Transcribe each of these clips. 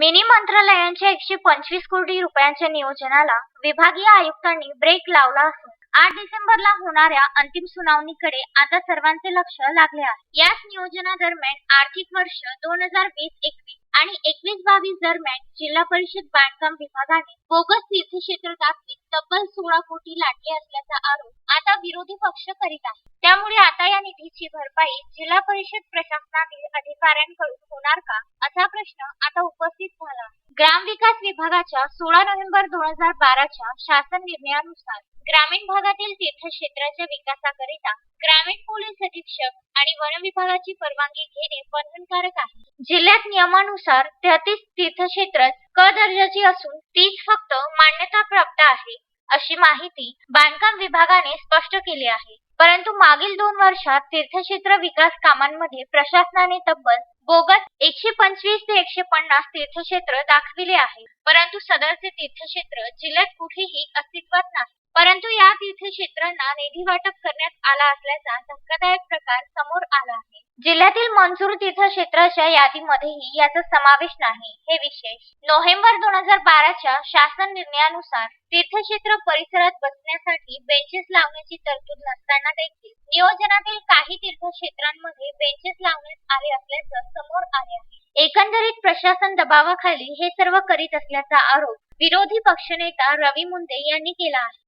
Mini मंत्रालयांच्या एकशे पंचवीस कोटी रुपयांच्या नियोजनाला विभागीय आयुक्तांनी ब्रेक लावला असून आठ डिसेंबरला होणाऱ्या अंतिम सुनावणीकडे आता सर्वांचे लक्ष लागले आहे. याच नियोजनादरम्यान आर्थिक वर्ष दोन हजार वीस एकवीस आणि एकवीस बावीस दरम्यान जिल्हा परिषद बांधकाम विभागाने बोगस तीर्थक्षेत्र दाखवीत तब्बल सोळा कोटी लाटले असल्याचा आरोप आता विरोधी पक्ष करीत आहे त्यामुळे आता या निधीची भरपाई जिल्हा परिषद प्रशासनातील अधिकाऱ्यांकडून होणार का असा प्रश्न आता उपस्थित झाला आहे. ग्रामविकास विभागाच्या सोळा नोव्हेंबर दोन हजार बाराच्या शासन निर्णयानुसार ग्रामीण भागातील तीर्थक्षेत्राच्या विकासाकरिता ग्रामीण पोलीस अधीक्षक आणि वन विभागाची परवानगी घेणे बंधनकारक आहे. जिल्ह्यात नियमानुसार तेहतीस तीर्थक्षेत्र क दर्जाची असून तीच फक्त मान्यता प्राप्त आहे. अशी माहिती बांधकाम विभागाने स्पष्ट केली आहे. परंतु मागील दोन वर्षात तीर्थक्षेत्र विकास कामांमध्ये प्रशासनाने तब्बल बोगस एकशे पंचवीस ते एकशे पन्नास तीर्थक्षेत्र दाखविले आहे. परंतु सदरचे तीर्थक्षेत्र जिल्ह्यात कुठेही अस्तित्वात नाही. परंतु या तीर्थक्षेत्रांना निधी वाटप करण्यात आला असल्याचा धक्कादायक प्रकार समोर आला आहे. जिल्ह्यातील मंजूर तीर्थक्षेत्राच्या यादीमध्येही याचा समावेश नाही. हे विशेष नोव्हेंबर दोन हजार बाराच्या शासन निर्णयानुसार तीर्थक्षेत्र परिसरात बसण्यासाठी बेंचेस लावण्याची तरतूद नसताना देखील नियोजनातील काही तीर्थक्षेत्रांमध्ये बेंचेस लावण्यात आले असल्याचं समोर आले आहे. एकंदरीत प्रशासन दबावाखाली हे सर्व करीत असल्याचा आरोप विरोधी पक्षनेता रवी मुंडे यांनी केला आहे.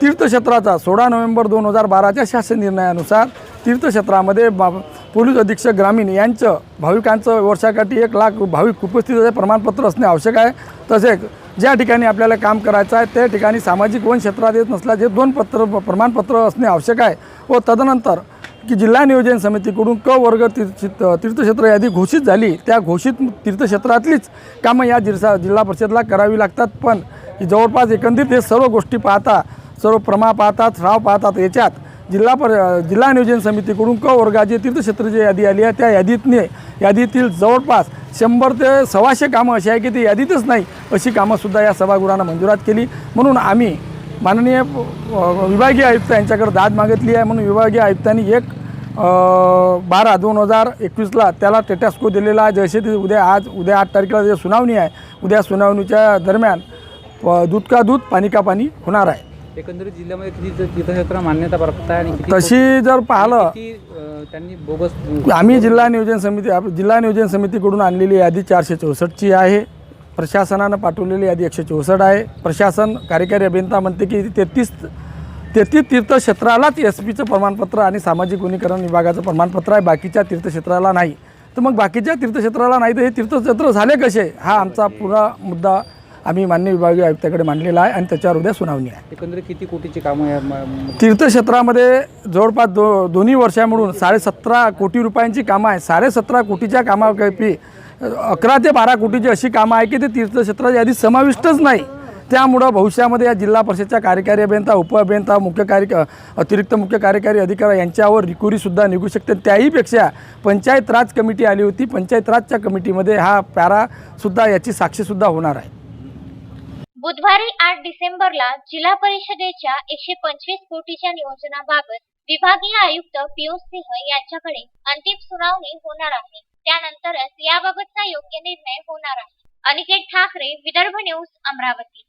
तीर्थक्षेत्राचा सोळा नोव्हेंबर दोन हजार बाराच्या शासन निर्णयानुसार तीर्थक्षेत्रामध्ये पोलीस अधीक्षक ग्रामीण यांचं भाविकांचं वर्षाकाठी एक लाख भाविक उपस्थितीचे प्रमाणपत्र असणे आवश्यक आहे. तसेच ज्या ठिकाणी आपल्याला काम करायचं आहे त्या ठिकाणी सामाजिक वन क्षेत्रात येत नसल्याचे दोन पत्र प्रमाणपत्र असणे आवश्यक आहे व तदनंतर की जिल्हा नियोजन समितीकडून क वर्ग तीर्थ तीर्थक्षेत्र यादी घोषित झाली त्या घोषित तीर्थक्षेत्रातलीच कामं या जिल्हा जिल्हा परिषदला करावी लागतात. पण जवळपास एकंदरीत हे सर्व गोष्टी पाहता सर्व प्रमा पाहतात ठराव पाहतात याच्यात जिल्हा पर जिल्हा नियोजन समितीकडून क वर्गाची तीर्थक्षेत्राची यादी आली आहे. त्या यादीतने यादीतील जवळपास शंभर ते सव्वाशे कामं अशी आहे की ती यादीतच नाही अशी कामंसुद्धा या सभागृहानं मंजुरात केली. म्हणून आम्ही माननीय विभागीय आयुक्त यांच्याकडे दाद मागितली आहे. म्हणून विभागीय आयुक्तांनी एक बारा दोन हजार एकवीसला त्याला टेटास्को दिलेला आहे. जसे ते उद्या आज उद्या आठ तारखेला जे सुनावणी आहे उद्या सुनावणीच्या दरम्यान दूध का दूध पाणी का पाणी होणार आहे. एकंदरीत जिल्ह्यामध्ये किती तीर्थक्षेत्र मान्यता प्राप्त आहे आणि किती तशी जर पाहिलं किती अं, त्यांनी बोगस आम्ही जिल्हा नियोजन समिती आप- जिल्हा नियोजन समितीकडून आणलेली यादी चारशे चौसष्टची आहे. प्रशासनानं पाठवलेली यादी एकशे चौसष्ट आहे. प्रशासन कार्यकारी अभियंता म्हणते की तेहतीस तेहतीस तीर्थक्षेत्रालाच एस पीचं प्रमाणपत्र आणि सामाजिक वनीकरण विभागाचं प्रमाणपत्र आहे. बाकीच्या तीर्थक्षेत्राला नाही. तर मग बाकीच्या तीर्थक्षेत्राला नाही तर हे तीर्थक्षेत्र झाले कसे? हा आमचा पुरा मुद्दा आम्ही मान्य विभागीय आयुक्ताकडे मांडलेला आहे आणि त्याच्यावर उद्या सुनावणी आहे. एकंदरीत किती कोटीची कामं या म- म- तीर्थक्षेत्रामध्ये जवळपास दो दोन्ही वर्षामिळून साडेसतरा कोटी रुपयांची कामं आहे साडेसतरा कोटीच्या कामापैकी अकरा ते बारा कोटीची अशी कामं आहे की ते तीर्थक्षेत्राच्या यादीत समाविष्टच नाही. त्यामुळं भविष्यामध्ये या जिल्हा परिषदच्या कार्यकारी अभियंता उप अभियंता मुख्य कार्य अतिरिक्त मुख्य कार्यकारी अधिकारी यांच्यावर रिकुरीसुद्धा निघू शकते. त्याहीपेक्षा पंचायत राज कमिटी आली होती. पंचायत राजच्या कमिटीमध्ये हा पॅरासुद्धा याची साक्षीसुद्धा होणार आहे. बुधवारी आठ डिसेंबरला जिल्हा परिषदेच्या एकशे पंचवीस कोटीच्या नियोजनाबाबत विभागीय आयुक्त पियुष सिंह यांच्याकडे अंतिम सुनावणी होणार आहे. त्यानंतरच याबाबतचा योग्य निर्णय होणार आहे. अनिकेत ठाकरे विदर्भ न्यूज अमरावती.